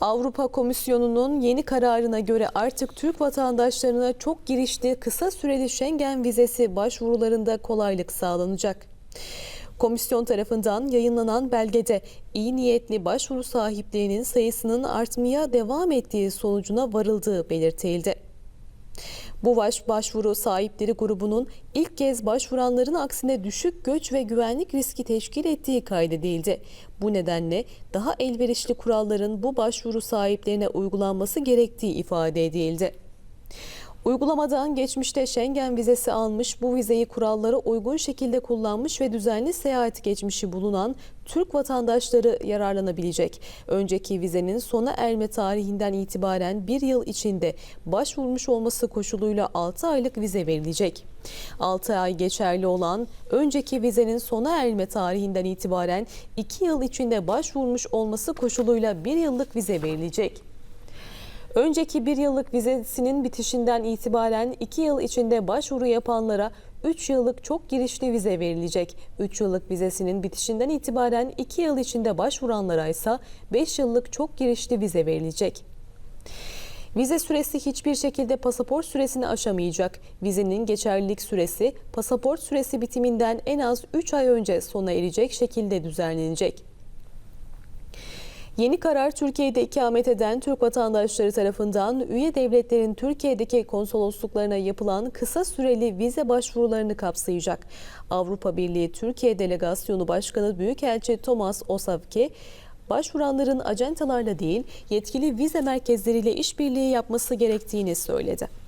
Avrupa Komisyonu'nun yeni kararına göre artık Türk vatandaşlarına çok girişli kısa süreli Schengen vizesi başvurularında kolaylık sağlanacak. Komisyon tarafından yayınlanan belgede iyi niyetli başvuru sahiplerinin sayısının artmaya devam ettiği sonucuna varıldığı belirtildi. Bu baş başvuru sahipleri grubunun ilk kez başvuranların aksine düşük göç ve güvenlik riski teşkil ettiği kaydedildi. Bu nedenle daha elverişli kuralların bu başvuru sahiplerine uygulanması gerektiği ifade edildi. Uygulamadan geçmişte Schengen vizesi almış, bu vizeyi kurallara uygun şekilde kullanmış ve düzenli seyahat geçmişi bulunan Türk vatandaşları yararlanabilecek. Önceki vizenin sona erme tarihinden itibaren bir yıl içinde başvurmuş olması koşuluyla 6 aylık vize verilecek. 6 ay geçerli olan önceki vizenin sona erme tarihinden itibaren 2 yıl içinde başvurmuş olması koşuluyla 1 yıllık vize verilecek. Önceki bir yıllık vizesinin bitişinden itibaren 2 yıl içinde başvuru yapanlara 3 yıllık çok girişli vize verilecek. 3 yıllık vizesinin bitişinden itibaren 2 yıl içinde başvuranlara ise 5 yıllık çok girişli vize verilecek. Vize süresi hiçbir şekilde pasaport süresini aşamayacak. Vizenin geçerlilik süresi pasaport süresi bitiminden en az 3 ay önce sona erecek şekilde düzenlenecek. Yeni karar Türkiye'de ikamet eden Türk vatandaşları tarafından üye devletlerin Türkiye'deki konsolosluklarına yapılan kısa süreli vize başvurularını kapsayacak. Avrupa Birliği Türkiye Delegasyonu Başkanı Büyükelçi Thomas Osavke, başvuranların acentalarla değil yetkili vize merkezleriyle işbirliği yapması gerektiğini söyledi.